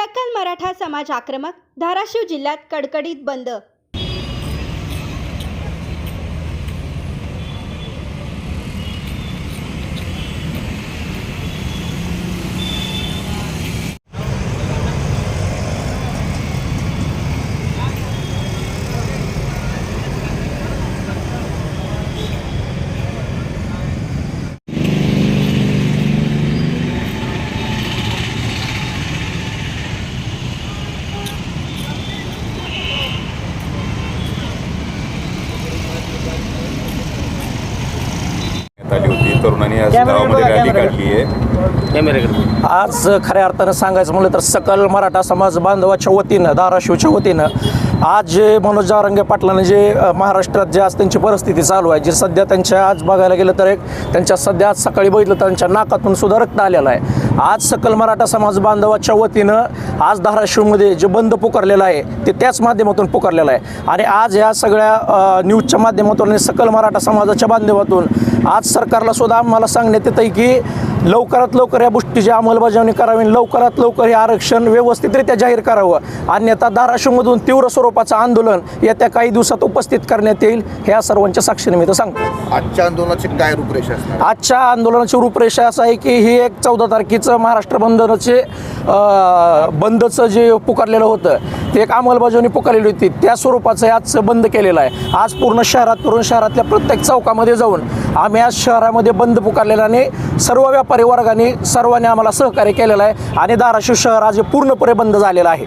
सकल मराठा समाज आक्रमक धाराशिव जिल्ह्यात कडकडीत बंद आली होती. तरुणांनी आज गावामध्ये रॅली काढली आहे. आज खऱ्या अर्थानं सांगायचं म्हणलं तर सकल मराठा समाज बांधवाच्या वतीनं धाराशिवच्या वतीनं आज जे मनोज जारंगे पाटलांनी जे महाराष्ट्रात जे आज त्यांची परिस्थिती चालू आहे जे सध्या त्यांच्या आज बघायला गेलं तर एक त्यांच्या सध्या आज सकाळी बघितलं तर त्यांच्या नाकातून सुद्धा रक्त आलेलं आहे. आज सकल मराठा समाज बांधवाच्या वतीनं आज धाराशिवमध्ये जे बंद पुकारलेलं आहे ते त्याच माध्यमातून पुकारलेलं आहे. आणि आज या सगळ्या न्यूजच्या माध्यमातून आणि सकल मराठा समाजाच्या बांधवातून आज सरकारला सुद्धा आम्हाला सांगण्यात येतं आहे की लवकरात लवकर या गोष्टीची अंमलबजावणी करावी. लवकरात लवकर हे आरक्षण व्यवस्थितरित्या जाहीर करावं. अन्यथा धाराशिवमधून तीव्र स्वरूपाचं आंदोलन येत्या काही दिवसात उपस्थित करण्यात येईल ह्या सर्वांच्या साक्षीने मी तर सांगतो. आजच्या आंदोलनाची काय रूपरेषा आजच्या आंदोलनाची रूपरेषा असं आहे की ही एक चौदा तारखेचं महाराष्ट्र बंधनाचे अं, बंदचं जे पुकारलेलं होतं एक अंमलबजावणी पुकारलेली होती. त्या स्वरूपाचं आजचं बंद केलेलं आहे. आज पूर्ण शहरात करून शहरातल्या प्रत्येक चौकामध्ये जाऊन आम्ही आज शहरामध्ये बंद पुकारलेला आणि सर्व व्यापारी वर्गाने सर्वांनी आम्हाला सहकार्य केलेलं आहे आणि धाराशिव शहर आज पूर्णपणे बंद झालेलं आहे.